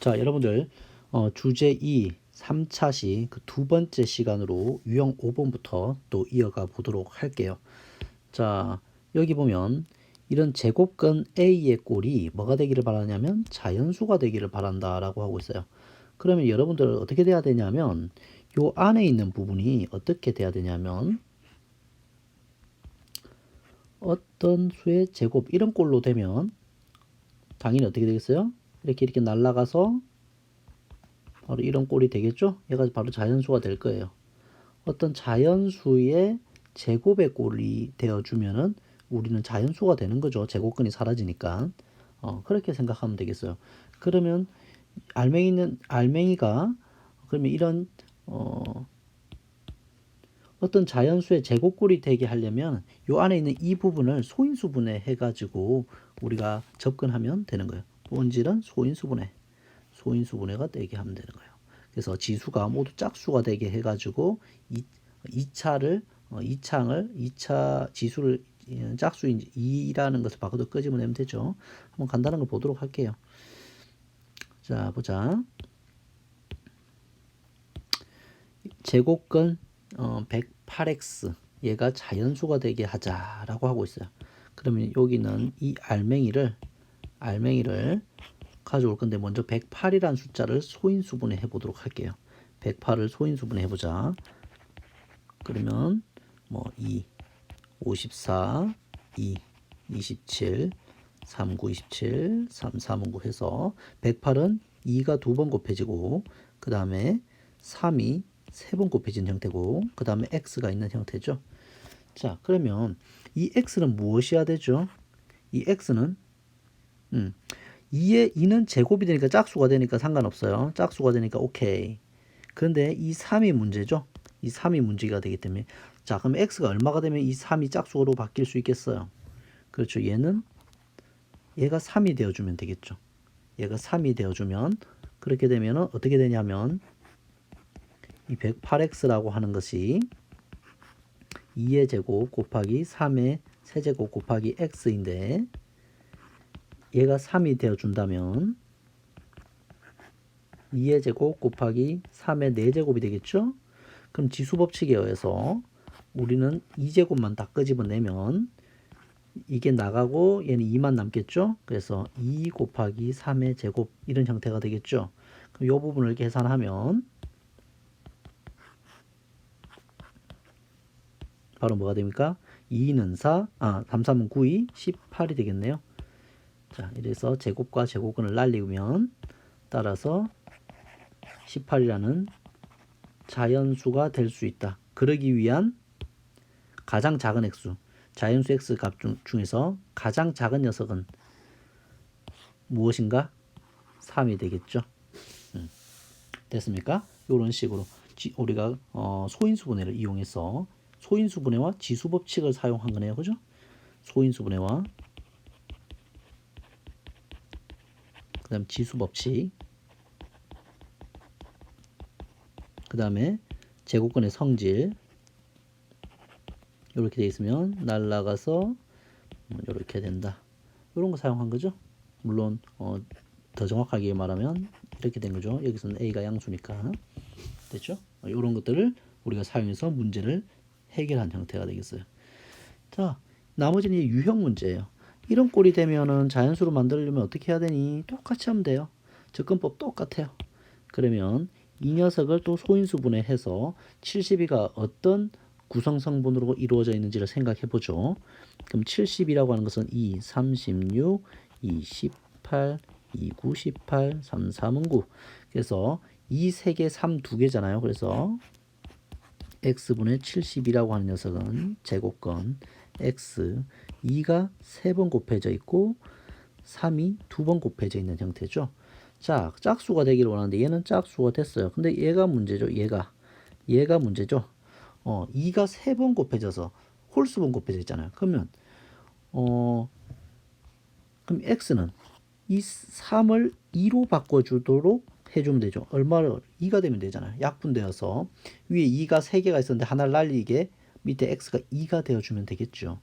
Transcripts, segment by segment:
자, 여러분들 어, 주제 2 3차 시 그 두 번째 시간으로 유형 5번부터 또 이어가 보도록 할게요. 자, 여기 보면 이런 제곱근 A의 꼴이 뭐가 되기를 바라냐면 자연수가 되기를 바란다라고 하고 있어요. 그러면 여러분들 어떻게 돼야 되냐면 요 안에 있는 부분이 어떻게 돼야 되냐면 어떤 수의 제곱 이런 꼴로 되면 당연히 어떻게 되겠어요? 이렇게 이렇게 날아가서 바로 이런 꼴이 되겠죠? 얘가 바로 자연수가 될 거예요. 어떤 자연수의 제곱의 꼴이 되어주면은 우리는 자연수가 되는 거죠. 제곱근이 사라지니까. 어, 그렇게 생각하면 되겠어요. 그러면 알맹이는 알맹이가 그러면 이런 어, 어떤 자연수의 제곱꼴이 되게 하려면 요 안에 있는 이 부분을 소인수분해 해가지고 우리가 접근하면 되는 거예요. 본질은 소인수분해, 소인수분해가 되게 하면 되는 거예요. 그래서 지수가 모두 짝수가 되게 해가지고 이, 이 차를 어, 이 창을 이차 지수를 어, 짝수인 2라는 것을 바꿔도 끄집어내면 되죠. 한번 간단한 걸 보도록 할게요. 자 보자. 제곱근 어, 108x 얘가 자연수가 되게 하자라고 하고 있어요. 그러면 여기는 이 알맹이를 알맹이를 가져올 건데 먼저 108이라는 숫자를 소인수분해 해보도록 할게요. 108을 소인수분해 해보자. 그러면 뭐 2, 54, 2, 27, 39, 27, 3, 4, 9 해서 108은 2가 두 번 곱해지고 그 다음에 3이 세 번 곱해진 형태고 그 다음에 x가 있는 형태죠. 자 그러면 이 x는 무엇이어야 되죠? 이 x는 음, 2의 2는 제곱이 되니까 짝수가 되니까 상관없어요. 짝수가 되니까 오케이. 그런데 이 3이 문제죠. 이 3이 문제가 되기 때문에 자 그럼 x가 얼마가 되면 이 3이 짝수로 바뀔 수 있겠어요. 그렇죠. 얘는 얘가 3이 되어주면 되겠죠. 얘가 3이 되어주면 그렇게 되면 어떻게 되냐면 이 108x라고 하는 것이 2의 제곱 곱하기 3의 세제곱 곱하기 x인데 얘가 3이 되어준다면 2의 제곱 곱하기 3의 4제곱이 되겠죠? 그럼 지수법칙에 의해서 우리는 2제곱만 다 끄집어내면 이게 나가고 얘는 2만 남겠죠? 그래서 2 곱하기 3의 제곱 이런 형태가 되겠죠? 그럼 이 부분을 계산하면 바로 뭐가 됩니까? 2는 4, 아, 3, 3은 9, 2, 18이 되겠네요. 자, 이래서 제곱과 제곱근을 날리면 따라서 18이라는 자연수가 될 수 있다. 그러기 위한 가장 작은 액수, 자연수 x 값 중, 중에서 가장 작은 녀석은 무엇인가? 3이 되겠죠. 음. 됐습니까? 이런 식으로 지, 우리가 어, 소인수분해를 이용해서 소인수분해와 지수법칙을 사용한 거네요. 그죠? 소인수분해와 그 다음 지수법칙 그 다음에 제곱근의 성질 이렇게 되어 있으면 날라가서 이렇게 된다. 이런 거 사용한 거죠. 물론 어, 더 정확하게 말하면 이렇게 된 거죠. 여기서는 a가 양수니까 됐죠? 이런 것들을 우리가 사용해서 문제를 해결한 형태가 되겠어요. 자, 나머지는 유형 문제예요. 이런 꼴이 되면은 자연수로 만들려면 어떻게 해야 되니? 똑같이 하면 돼요. 접근법 똑같아요. 그러면 이 녀석을 또 소인수 분해 해서 72가 어떤 구성 성분으로 이루어져 있는지를 생각해 보죠. 그럼 70이라고 하는 것은 2, 36, 2, 18, 2, 9, 18, 3, 3은 9. 그래서 2 3개, 3 2개잖아요. 그래서 x분의 70이라고 하는 녀석은 제곱건 x 2가 3번 곱해져 있고 3이 2번 곱해져 있는 형태죠. 자, 짝수가 되기를 원하는데 얘는 짝수가 됐어요. 근데 얘가 문제죠. 얘가. 얘가 문제죠. 어, 2가 3번 곱해져서 홀수번 곱해져 있잖아요. 그러면 어 그럼 x는 이 3을 2로 바꿔 주도록 해 주면 되죠. 얼마를 2가 되면 되잖아요. 약분되어서 위에 2가 3개가 있었는데 하나를 날리게 밑에 x가 2가 되어 주면 되겠죠.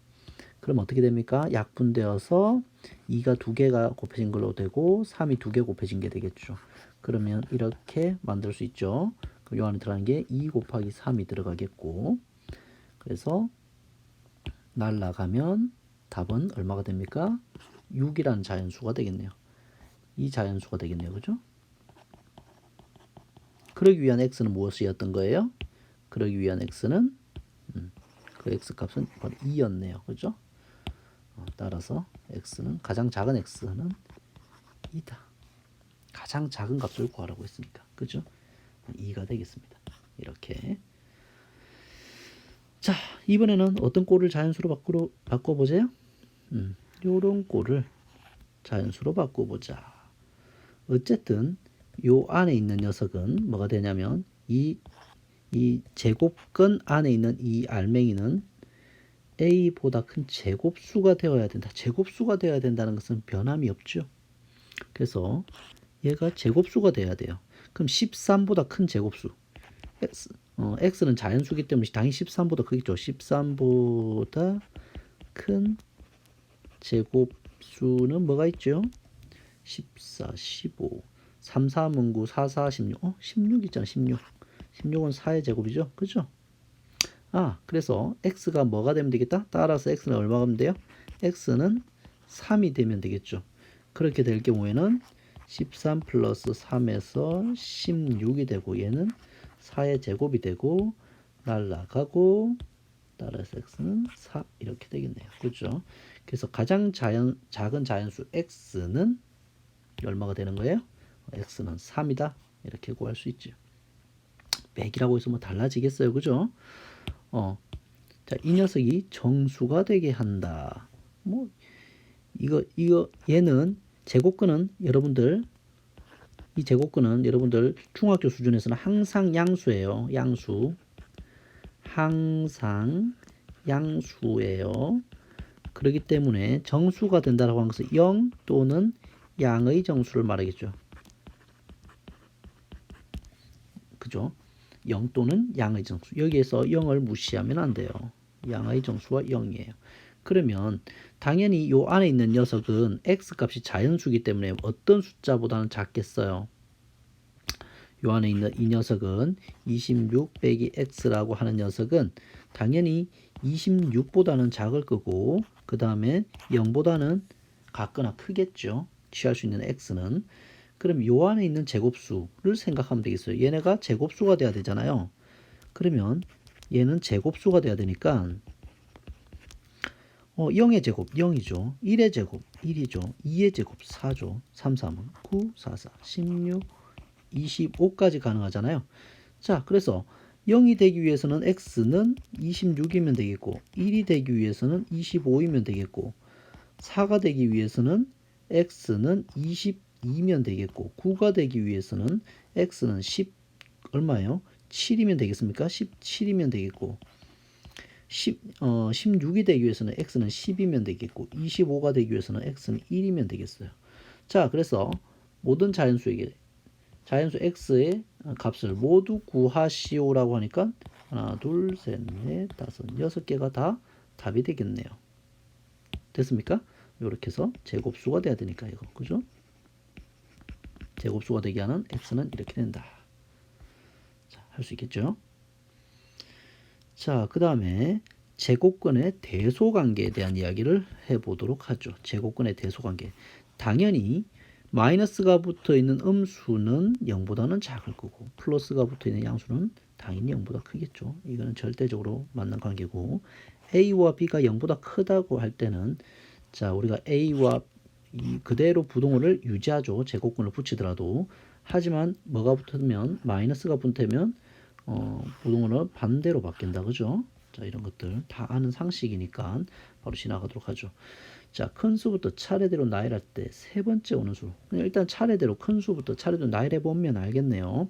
그럼 어떻게 됩니까? 약분되어서 2가 두 개가 곱해진 걸로 되고 3이 두개 곱해진 게 되겠죠. 그러면 이렇게 만들 수 있죠. 그럼 요 안에 들어가는 게2 곱하기 3이 들어가겠고 그래서 날라가면 답은 얼마가 됩니까? 6이라는 자연수가 되겠네요. 이 자연수가 되겠네요. 그죠? 그러기 위한 x는 무엇이었던 거예요? 그러기 위한 x는 음, 그 x 값은 바로 2였네요. 그죠? 어, 따라서 x는 가장 작은 x는 2다. 가장 작은 값을 구하라고 했으니까. 그죠? 2가 되겠습니다. 이렇게. 자, 이번에는 어떤 꼴을 자연수로 바꾸러, 바꿔보세요. 음, 요런 꼴을 자연수로 바꿔보자. 어쨌든 요 안에 있는 녀석은 뭐가 되냐면 이, 이 제곱근 안에 있는 이 알맹이는 a보다 큰 제곱수가 되어야 된다. 제곱수가 되어야 된다는 것은 변함이 없죠. 그래서 얘가 제곱수가 돼야 돼요. 그럼 13보다 큰 제곱수. x, 어, x는 자연수기 때문에 당연히 13보다 크겠죠. 13보다 큰 제곱수는 뭐가 있죠? 14, 15, 3, 4, 문구, 4, 4, 16. 어, 16 있잖아, 16. 16은 4의 제곱이죠. 그죠? 아, 그래서 x가 뭐가 되면 되겠다? 따라서 x는 얼마가 되면 돼요? x는 3이 되면 되겠죠. 그렇게 될 경우에는 13 플러스 3에서 16이 되고 얘는 4의 제곱이 되고 날라가고 따라서 x는 4 이렇게 되겠네요. 그렇죠? 그래서 가장 자연, 작은 자연수 x는 얼마가 되는 거예요? x는 3이다. 이렇게 구할 수 있죠. 100이라고 해서 뭐 달라지겠어요. 그죠? 어. 자, 이 녀석이 정수가 되게 한다. 뭐 이거 이거 얘는 제곱근은 여러분들 이 제곱근은 여러분들 중학교 수준에서는 항상 양수예요. 양수. 항상 양수예요. 그렇기 때문에 정수가 된다라고 하는 것은 0 또는 양의 정수를 말하겠죠. 그죠? 0 또는 양의 정수. 여기에서 0을 무시하면 안 돼요. 양의 정수가 0이에요. 그러면 당연히 요 안에 있는 녀석은 x 값이 자연수기 때문에 어떤 숫자보다는 작겠어요. 요 안에 있는 이 녀석은 26 빼기 x라고 하는 녀석은 당연히 26보다는 작을 거고 그 다음에 0보다는 같거나 크겠죠. 취할 수 있는 x는 그럼 요 안에 있는 제곱수를 생각하면 되겠어요. 얘네가 제곱수가 돼야 되잖아요. 그러면 얘는 제곱수가 돼야 되니까 어, 0의 제곱 0이죠. 1의 제곱 1이죠. 2의 제곱 4죠. 3, 3은 9, 4, 4, 16, 25까지 가능하잖아요. 자, 그래서 0이 되기 위해서는 x는 26이면 되겠고 1이 되기 위해서는 25이면 되겠고 4가 되기 위해서는 x는 22면 되겠고 9가 되기 위해서는 x는 10 얼마예요? 7이면 되겠습니까? 17이면 되겠고 10, 어, 16이 되기 위해서는 x는 10이면 되겠고 25가 되기 위해서는 x는 1이면 되겠어요. 자, 그래서 모든 자연수에게 자연수 x의 값을 모두 구하시오라고 하니까 하나, 둘, 셋, 넷, 다섯, 여섯 개가 다 답이 되겠네요. 됐습니까? 이렇게 해서 제곱수가 돼야 되니까 이거 그죠? 제곱수가 되게 하는 x는 이렇게 된다. 자, 할수 있겠죠? 자, 그 다음에 제곱근의 대소관계에 대한 이야기를 해보도록 하죠. 제곱근의 대소관계. 당연히 마이너스가 붙어 있는 음수는 0보다는 작을 거고 플러스가 붙어 있는 양수는 당연히 0보다 크겠죠. 이거는 절대적으로 맞는 관계고 a와 b가 0보다 크다고 할 때는 자 우리가 a와 이 그대로 부동호를 유지하죠. 제곱근을 붙이더라도 하지만 뭐가 붙으면 마이너스가 붙으면 어, 부동호는 반대로 바뀐다 그죠? 자 이런 것들 다 아는 상식이니까 바로 지나가도록 하죠. 자, 큰 수부터 차례대로 나열할 때 세 번째 오는 수. 일단 차례대로 큰 수부터 차례대로 나열해 보면 알겠네요.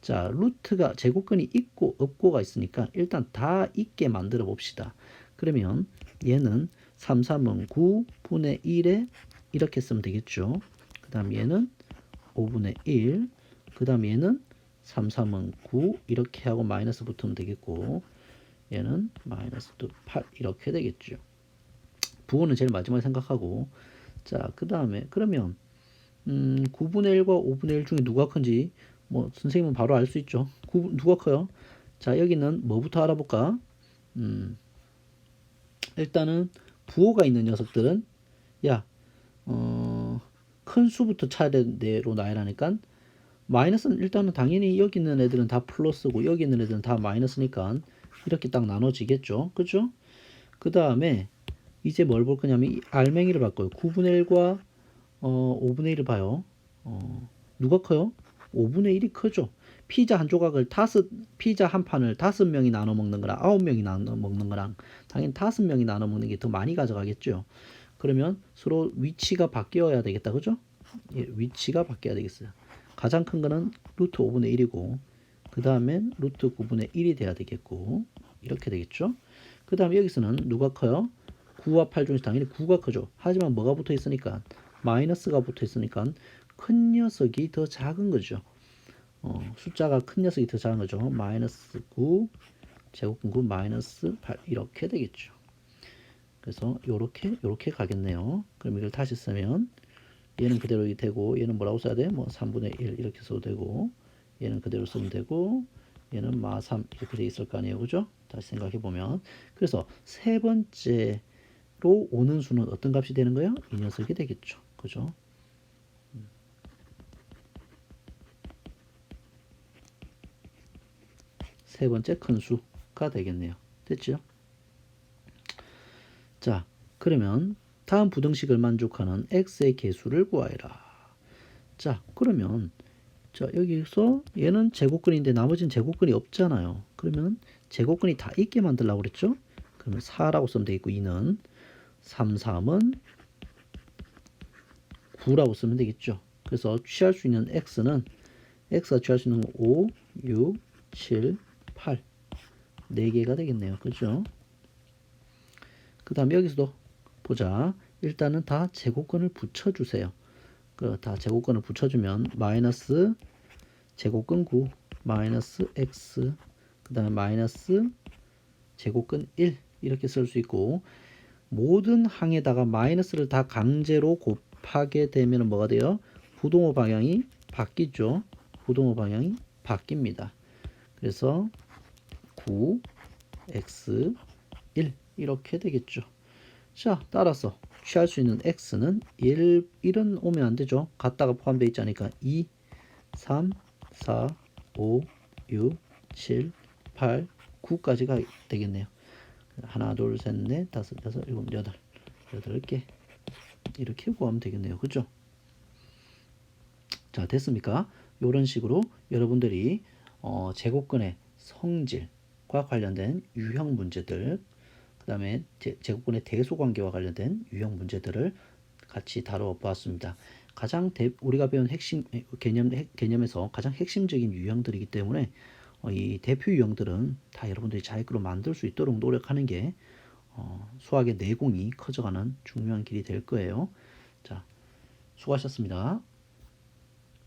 자, 루트가 제곱근이 있고 없고가 있으니까 일단 다 있게 만들어 봅시다. 그러면 얘는 3, 3은 9분의 1에 이렇게 쓰면 되겠죠. 그 다음 얘는 5분의 1. 그 다음 얘는 3, 3은 9 이렇게 하고 마이너스 붙으면 되겠고 얘는 마이너스 8 이렇게 되겠죠. 부호는 제일 마지막에 생각하고 자 그 다음에 그러면 음 9분의 1과 5분의 1 중에 누가 큰지 뭐 선생님은 바로 알 수 있죠 9, 누가 커요 자 여기는 뭐부터 알아볼까 음 일단은 부호가 있는 녀석들은 야 어, 큰 수부터 차례대로 나열하니까 마이너스는 일단은 당연히 여기 있는 애들은 다 플러스고 여기 있는 애들은 다 마이너스니까 이렇게 딱 나눠지겠죠. 그죠? 그 다음에 이제 뭘 볼 거냐면 이 알맹이를 바꿔요. 9분의 1과 어, 5분의 1을 봐요. 어, 누가 커요? 5분의 1이 크죠. 피자 한 조각을 다섯 피자 한 판을 다섯 명이 나눠 먹는 거랑 아홉 명이 나눠 먹는 거랑 당연히 다섯 명이 나눠 먹는 게 더 많이 가져가겠죠. 그러면 서로 위치가 바뀌어야 되겠다. 그죠? 예, 위치가 바뀌어야 되겠어요. 가장 큰 거는 루트 5분의 1이고 그 다음엔 루트 9분의 1이 돼야 되겠고 이렇게 되겠죠. 그 다음에 여기서는 누가 커요? 9와 8 중에서 당연히 9가 크죠. 하지만 뭐가 붙어 있으니까 마이너스가 붙어 있으니까 큰 녀석이 더 작은 거죠. 어, 숫자가 큰 녀석이 더 작은 거죠. 마이너스 9 제곱근 9 마이너스 8 이렇게 되겠죠. 그래서 요렇게 요렇게 가겠네요. 그럼 이걸 다시 쓰면 얘는 그대로 되고 얘는 뭐라고 써야 돼? 뭐 3분의 1 이렇게 써도 되고 얘는 그대로 쓰면 되고 얘는 마3 이렇게 돼 있을 거 아니에요. 그죠? 다시 생각해 보면 그래서 세 번째로 오는 수는 어떤 값이 되는 거예요? 이 녀석이 되겠죠. 그죠? 음. 세 번째 큰 수가 되겠네요. 됐죠? 자, 그러면 다음 부등식을 만족하는 x의 개수를 구하여라. 자, 그러면 자, 여기서 얘는 제곱근인데 나머지는 제곱근이 없잖아요. 그러면 제곱근이 다 있게 만들라고 그랬죠? 그러면 4라고 쓰면 되겠고 2는 3, 3은 9라고 쓰면 되겠죠. 그래서 취할 수 있는 x는 x가 취할 수 있는 건 5, 6, 7, 8 4개가 되겠네요. 그죠? 그 다음에 여기서도 보자. 일단은 다 제곱근을 붙여주세요. 그 다 제곱근을 붙여주면 마이너스 제곱근 9 마이너스 x 그 다음에 마이너스 제곱근 1 이렇게 쓸 수 있고 모든 항에다가 마이너스를 다 강제로 곱하게 되면 뭐가 돼요? 부동호 방향이 바뀌죠. 부동호 방향이 바뀝니다. 그래서 9 x 1 이렇게 되겠죠. 자, 따라서 취할 수 있는 x는 1, 1은 오면 안 되죠. 갖다가 포함되어 있지 않으니까 2, 3, 4, 5, 6, 7, 8, 9까지 가 되겠네요. 하나, 둘, 셋, 넷, 다섯, 여섯, 일곱, 여덟. 여덟 개. 이렇게 구하면 되겠네요. 그죠? 자, 됐습니까? 이런 식으로 여러분들이 어, 제곱근의 성질과 관련된 유형 문제들 그 다음에 제곱근의 대소관계와 관련된 유형 문제들을 같이 다뤄보았습니다. 가장 대, 우리가 배운 핵심 개념 개념에서 가장 핵심적인 유형들이기 때문에 어, 이 대표 유형들은 다 여러분들이 자기로 만들 수 있도록 노력하는 게 어, 수학의 내공이 커져가는 중요한 길이 될 거예요. 자, 수고하셨습니다.